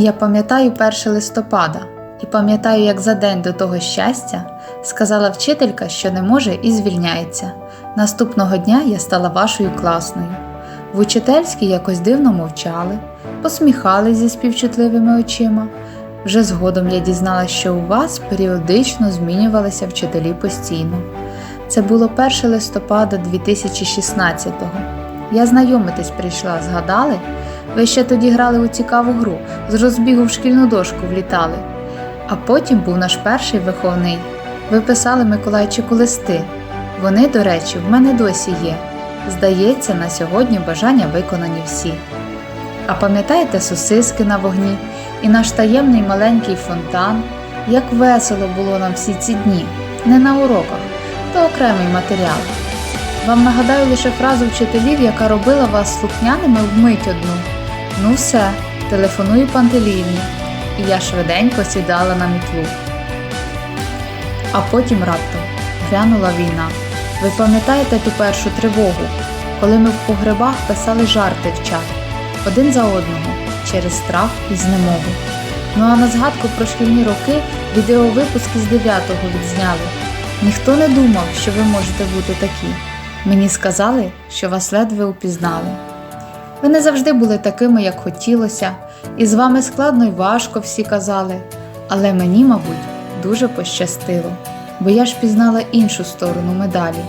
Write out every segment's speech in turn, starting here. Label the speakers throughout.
Speaker 1: Я пам'ятаю 1 листопада і пам'ятаю, як за день до того щастя сказала вчителька, що не може і звільняється. Наступного дня я стала вашою класною. В учительській якось дивно мовчали, посміхали зі співчутливими очима. Вже згодом я дізналася, що у вас періодично змінювалися вчителі постійно. Це було 1 листопада 2016-го. Я знайомитись прийшла, згадали? Ви ще тоді грали у цікаву гру, з розбігу в шкільну дошку влітали. А потім був наш перший виховний. Ви писали Миколайчику листи. Вони, до речі, в мене досі є. Здається, на сьогодні бажання виконані всі. А пам'ятаєте сосиски на вогні і наш таємний маленький фонтан? Як весело було нам всі ці дні, не на уроках, то окремий матеріал. Вам нагадаю лише фразу вчителів, яка робила вас слухняними вмить одну. Ну все, телефоную Пантеліївні. І я швиденько сідала на мітлу. А потім раптом глянула війна. Ви пам'ятаєте ту першу тривогу, коли ми в погребах писали жарти в чат один за одного через страх і знемогу. Ну а на згадку про шкільні роки відеовипуски з 9-го відзняли. Ніхто не думав, що ви можете бути такі. Мені сказали, що вас ледве упізнали. Ви не завжди були такими, як хотілося, і з вами складно й важко всі казали, але мені, мабуть, дуже пощастило, бо я ж пізнала іншу сторону медалі.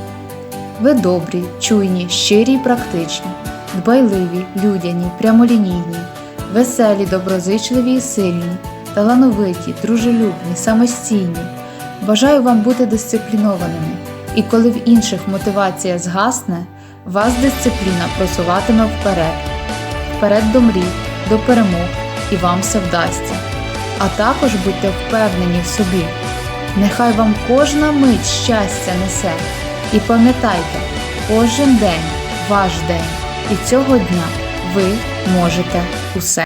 Speaker 1: Ви добрі, чуйні, щирі й практичні, дбайливі, людяні, прямолінійні, веселі, доброзичливі і сильні, талановиті, дружелюбні, самостійні. Бажаю вам бути дисциплінованими, і коли в інших мотивація згасне, вас дисципліна просуватиме вперед, вперед до мрій, до перемог, і вам все вдасться. А також будьте впевнені в собі. Нехай вам кожна мить щастя несе. І пам'ятайте, кожен день ваш день, і цього дня ви можете усе.